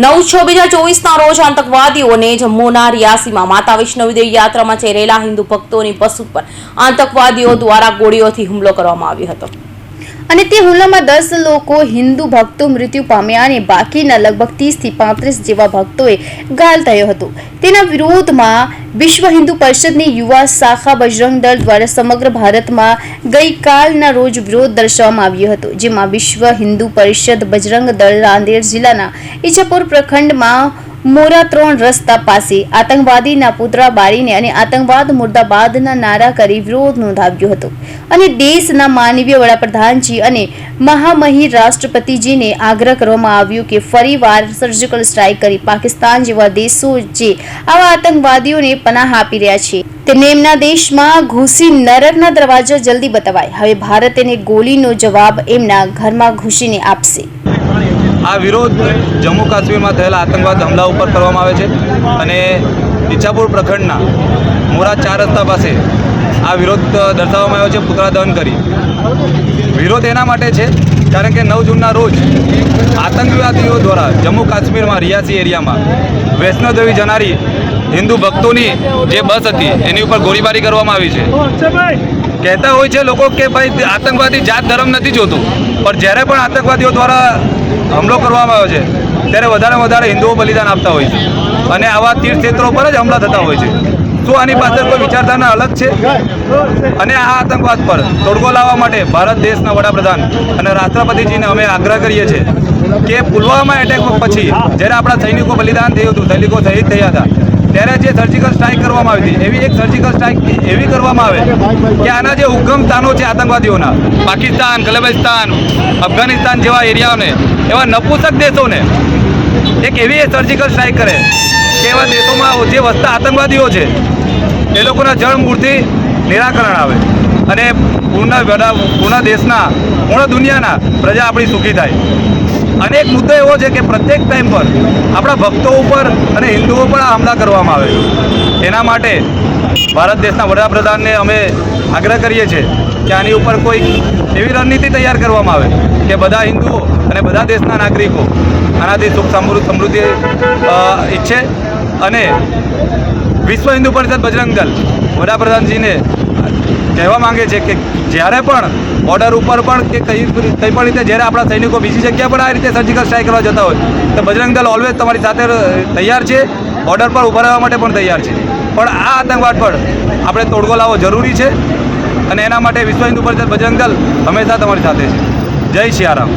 નવ છ બે હજાર ચોવીસના રોજ આતંકવાદીઓને જમ્મુના રિયાસીમાં માતા વૈષ્ણવીદેવી યાત્રામાં જઈ હિન્દુ ભક્તોની બસ ઉપર આતંકવાદીઓ દ્વારા ગોળીઓથી હુમલો કરવામાં આવ્યો હતો. અને તે હુમલામાં દસ લોકો હિન્દુ ભક્તો મૃત્યુ પામ્યા અને બાકીના લગભગ ત્રીસથી પાંત્રીસ જેવા ભક્તોએ ઘાયલ થયો હતો. તેના વિરોધમાં વિશ્વ હિન્દુ પરિષદની યુવા શાખા બજરંગ દળ દ્વારા સમગ્ર ભારતમાં ગઈકાલના રોજ વિરોધ દર્શાવવામાં આવ્યો હતો, જેમાં વિશ્વ હિન્દુ પરિષદ બજરંગ દળ રાંદેર જિલ્લાના ઈજાપુર પ્રખંડમાં મોરા ત્રણ રસ્તા પાસે આતંકવાદીના પુતળા બાળીને અને આતંકવાદ મુર્દાબાદના નારા કરી વિરોધ નોંધાવ્યો હતો. અને દેશના માનવીય વડાપ્રધાનજી અને મહામહિર રાષ્ટ્રપતિજીને આગ્રહ કરવામાં આવ્યો કે ફરીવાર સર્જિકલ સ્ટ્રાઇક કરી પાકિસ્તાન જેવા દેશો જે આવા આતંકવાદીઓને પનાહ આપી રહ્યા છે. તેમને એમના દેશમાં ઘૂસી નરકના દરવાજા જલ્દી બતાવાય. હવે ભારત એને ગોલીનો જવાબ એમના ઘરમાં ઘૂસીને આપશે. આ વિરોધ જમ્મુ કાશ્મીરમાં થયેલા આતંકવાદ હુમલા ઉપર કરવામાં આવે છે અને ઈચ્છાપુર પ્રખંડના મોરા ચાર રસ્તા પાસે આ વિરોધ દર્શાવવામાં આવ્યો છે પુતળા દહન કરી. વિરોધ એના માટે છે કારણ કે નવ જૂનના રોજ આતંકવાદીઓ દ્વારા જમ્મુ કાશ્મીરમાં રિયાસી એરિયામાં વૈષ્ણોદેવી જનારી હિન્દુ ભક્તોની જે બસ હતી એની ઉપર ગોળીબારી કરવામાં આવી છે. કહેતા હોય છે લોકો કે ભાઈ આતંકવાદી જાત ધર્મ નથી જોતું. પણ જ્યારે પણ આતંકવાદીઓ દ્વારા હુમલો કરવામાં આવ્યો છે, ત્યારે વધારે વધારે હિન્દુઓ બલિદાન આપતા હોય છે. અને આવા તીર્થક્ષેત્રો પર જ હુમલા થતા હોય છે. શું આની પાછળ કોઈ વિચારધારણા અલગ છે? અને આ આતંકવાદ પર તોડગો લાવવા માટે ભારત દેશના વડાપ્રધાન અને રાષ્ટ્રપતિજીને અમે આગ્રહ કરીએ છીએ કે પુલવામા એટેક પછી જ્યારે આપણા સૈનિકો બલિદાન થયું હતું, સૈનિકો શહીદ થયા હતા ત્યારે જે સર્જિકલ સ્ટ્રાઇક કરવામાં આવી હતી, એવી એક સર્જિકલ સ્ટ્રાઇક એવી કરવામાં આવે કે આના જે ઉગમ સ્થાનો છે આતંકવાદીઓના, પાકિસ્તાન, કલેબિસ્તાન, અફઘાનિસ્તાન જેવા એરિયાઓને, એવા નપુસક દેશોને, એક એવી સર્જિકલ સ્ટ્રાઇક કરે કે એવા દેશોમાં જે વસતા આતંકવાદીઓ છે, એ લોકોના જળ મૂળથી નિરાકરણ આવે અને પૂર્ણ પૂર્ણ દેશના પૂર્ણ દુનિયાના પ્રજા આપણી સુખી થાય. અને એક મુદ્દો એવો છે કે પ્રત્યેક ટાઈમ પર આપણા ભક્તો ઉપર અને હિન્દુઓ પર હમલા કરવામાં આવે એના માટે ભારત દેશના વડાપ્રધાનને અમે આગ્રહ કરીએ છીએ કે આની ઉપર કોઈ એવી રણનીતિ તૈયાર કરવામાં આવે કે બધા હિન્દુઓ અને બધા દેશના નાગરિકો આનાથી સુખ સમૃદ્ધ સમૃદ્ધિ ઈચ્છે અને વિશ્વ હિન્દુ પરિષદ બજરંગ દળ વડાપ્રધાનજીને કહેવા માંગે છે કે જ્યારે પણ બોર્ડર ઉપર પણ કે કઈ કંઈ પણ રીતે જ્યારે આપણા સૈનિકો બીજી જગ્યા પર આ રીતે સર્જિકલ સ્ટ્રાઇક કરવા જતા હોય, તો બજરંગ દળ ઓલવેઝ તમારી સાથે તૈયાર છે. બોર્ડર પર ઊભા રહેવા માટે પણ તૈયાર છે. પણ આ આતંકવાદ પર આપણે તોડગો લાવવો જરૂરી છે. અને એના માટે વિશ્વ હિન્દુ પરિષદ બજરંગ દળ હંમેશા તમારી સાથે છે. જય સિયારામ